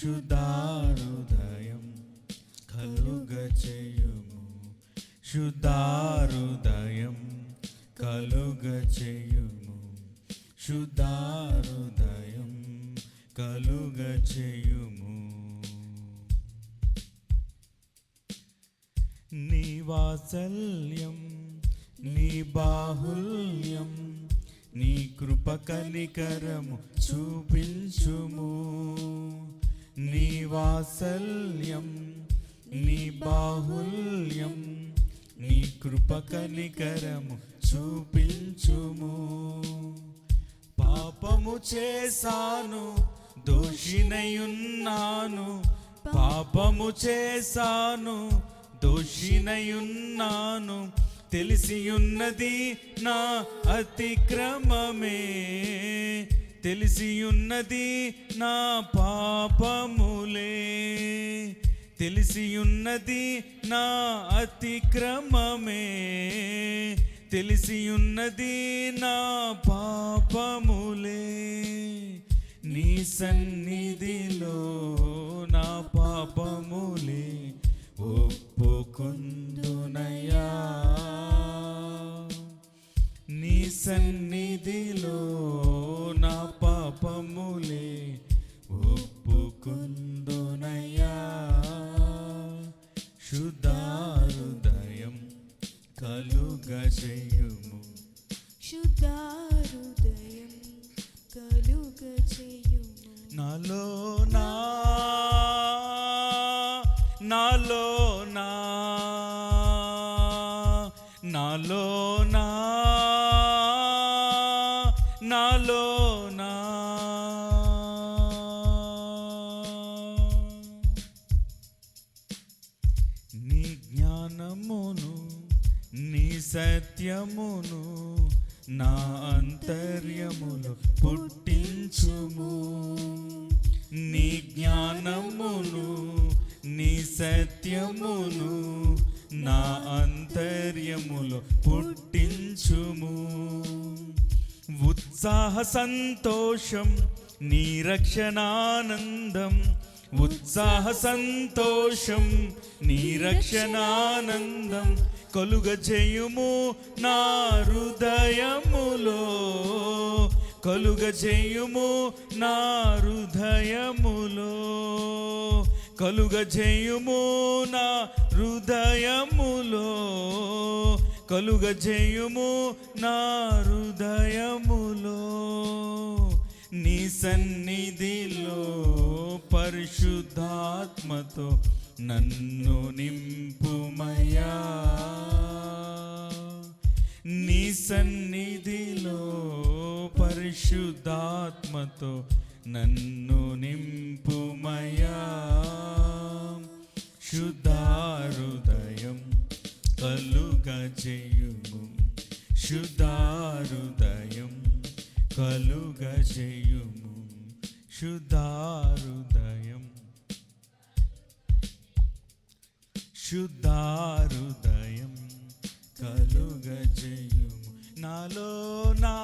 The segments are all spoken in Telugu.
శుద్ధారుదయం కలుగ చేయుము శుద్ధారుదయం కలుగ చేయుము శుద్ధారుదయం కలుగ చేయుము నీ వాత్సల్యం నీ బాహుల్యం నీ కృప కనికరము చూపించుము. నీ వాత్సల్యం నీ బాహుల్యం నీ కృప కనికరము చూపించుము. పాపము చేశాను దోషినయున్నాను. పాపము చేశాను దోషినయున్నాను. తెలిసియున్నది నా అతిక్రమమే. తెలిసియున్నది నా పాపములే. తెలిసియున్నది నా అతిక్రమమే. తెలిసియున్నది నా పాపములే. నీ సన్నిధిలో నా పాపములే. ఒప్పుకుందునయ్యా. నీ సన్ని నాలో నా నాలో నా నాలో నా నాలో నా. నీ జ్ఞానమును నీ సత్యమును నా అంతర్యములు పుట్టించుము. నీ జ్ఞానమును నీ సత్యమును నా అంతర్యములు పుట్టించుము. ఉత్సాహ సంతోషం నీ రక్షణానందం. ఉత్సాహ సంతోషం నీ రక్షణానందం. కలుగ చేయుము నా హృదయములో. కలుగ చేయుము నా హృదయములో. కలుగ చేయుము నా హృదయములో. కలుగ చేయుము నా హృదయములో. నీ సన్నిధిలో పరిశుద్ధాత్మతో నన్ను నింపుమయా నీ సన్నిధిలో పరిశుద్ధాత్మతో నన్ను నింపుమయా శుద్ధారుదయం కలుగ చేయుము. శుద్ధారుదయం కలుగ చేయుము. శుద్ధారుదయం శుద్ధారుదయం కలుగ చేయుము. నాలో నా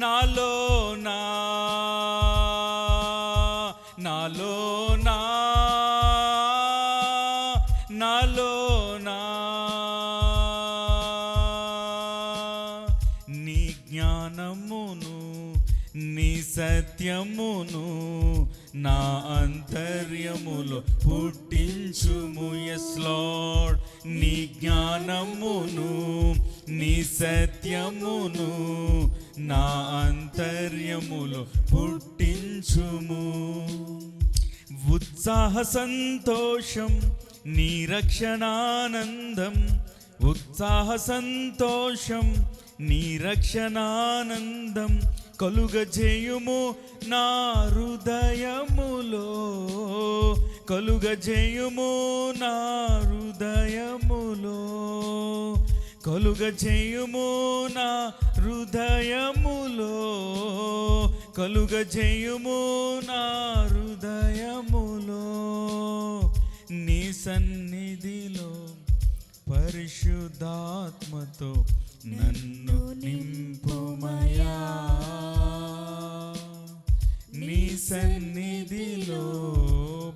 నాలో నా నాలో నా నాలో నా నీ జ్ఞానమును నీ సత్యమును నా అంతర్యములో పుట్టించుము ఎస్లాడ్ నీ జ్ఞానమును నీ సత్యమును నా అంతర్యములో పుట్టించుము. ఉత్సాహ సంతోషం నీ రక్షణానందం ఉత్సాహ సంతోషం నీ రక్షణానందం కలుగజేయుము నా హృదయములో. కలుగజేయుము నా హృదయములో. కలుగ చేయుము నా హృదయములో. కలుగ చేయుము నా హృదయములో. నీ సన్నిధిలో పరిశుద్ధాత్మతో నన్ను నింపుమయా నీ సన్నిధిలో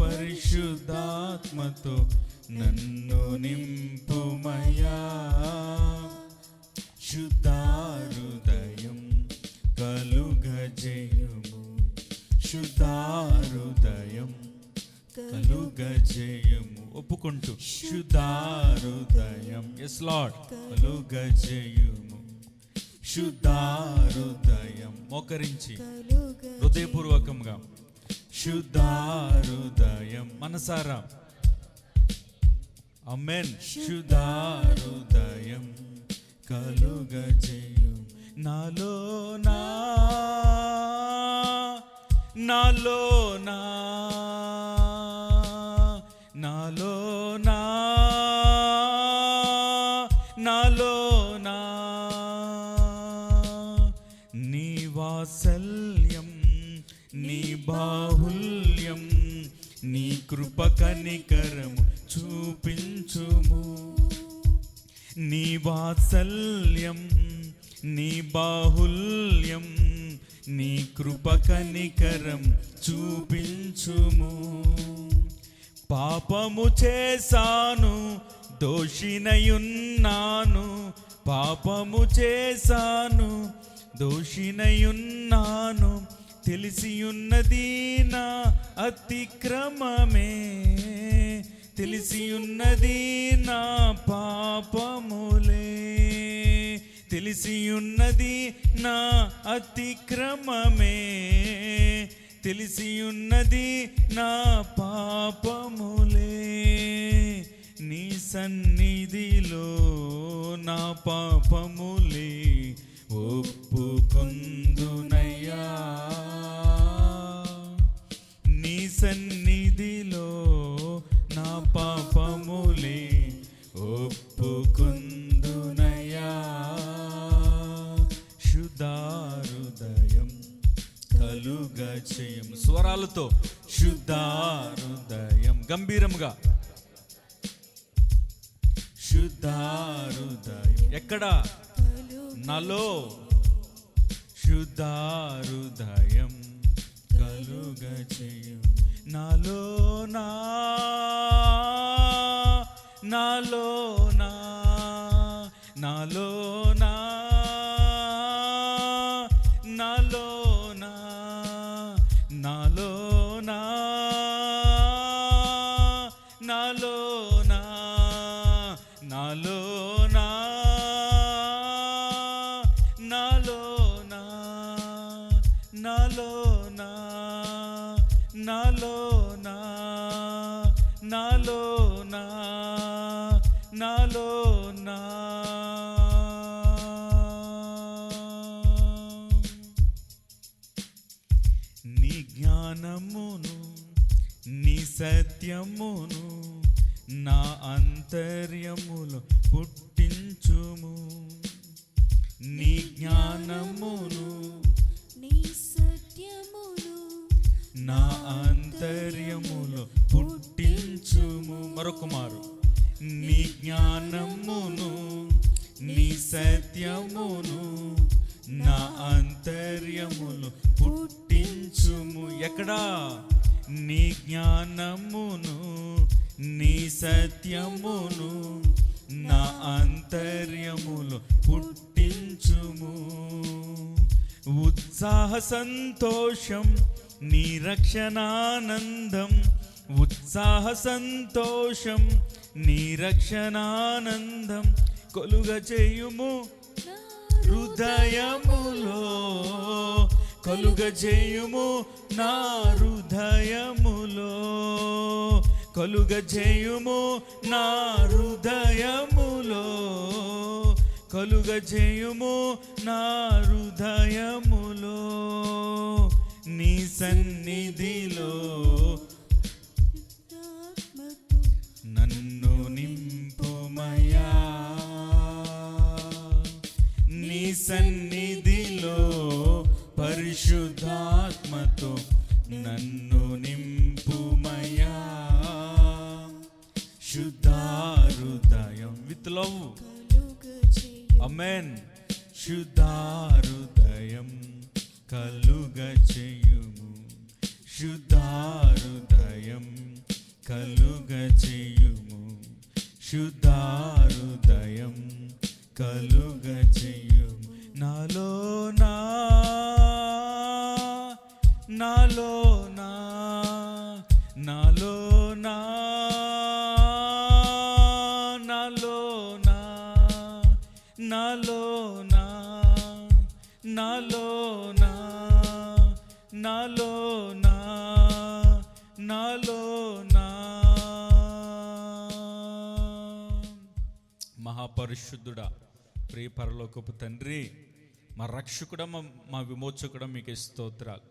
పరిశుద్ధాత్మతో నన్ను నింపుమయా కలుగజేయము ఒప్పుకుంటూ. శుద్ధారుదయం. ఎస్ లాడ్ కలుగజేయుము శుద్ధారుదయం. మోకరించి. హృదయపూర్వకంగా. శుద్ధారుదయం. మనసారా. అమెన్ శుద్ధారుదయం. కలుగజేయు నాలో నా నాలో నా. నీ కృప కనికరము చూపించుము. నీ వాత్సల్యం నీ బాహుల్యం నీ కృప కనికరం చూపించుము. పాపము చేశాను దోషినయున్నాను. పాపము చేశాను దోషినయున్నాను. తెలిసియున్నది నా అతిక్రమమే. తెలిసియున్నది నా పాపములే. తెలిసియున్నది నా అతిక్రమమే. తెలిసియున్నది నా పాపములే. నీ సన్నిధిలో నా పాపములే. ఒప్పుకొందునయ్యా. సన్నిధిలో నా పాపములే ఒప్పుకుందునయా శుద్ధారుదయం కలుగ చేయం స్వరాలతో శుద్ధారుదయం గంభీరంగా శుద్ధారుదయం. ఎక్కడ? నాలో. శుద్ధారుదయం కలుగ చేయం నాలో నా నాలో నా నాలో నా నాలో నా నాలో నాలో నా నాలో నా నీ జ్ఞానమును నీ సత్యమును నా అంతర్యములో ఎక్కడా? నీ జ్ఞానమును నీ సత్యమును నా అంతర్యములు పుట్టించుము. ఉత్సాహ సంతోషం నీ రక్షణానందం. ఉత్సాహ సంతోషం నీ రక్షణానందం. కొలుగ చేయుము హృదయములో కలుగజేయుము నా హృదయములో. కలుగజేయుము నా హృదయములో. కలుగజేయుము నా హృదయములో. నీ సన్నిధిలో పరిశుద్ధాత్మతో నన్ను నింపుమయా శుద్ధారుదయం విత్ లవ్. అమెన్ శుద్ధారుదయం కలుగ చేయుము. శుద్ధారుదయం కలుగ చేయుము. శుద్ధారుదయం కలుగ చేయుము. నాలో నా నాలో నా నాలో నా నాలో నా నాలో నా నాలో నా నాలో నా నాలో నా. మహాపరిశుద్ధుడా ప్రియ పరలోకపు తండ్రి మా రక్షకుడ మా మా విమోచకుడ మీకు స్తోత్రాలు.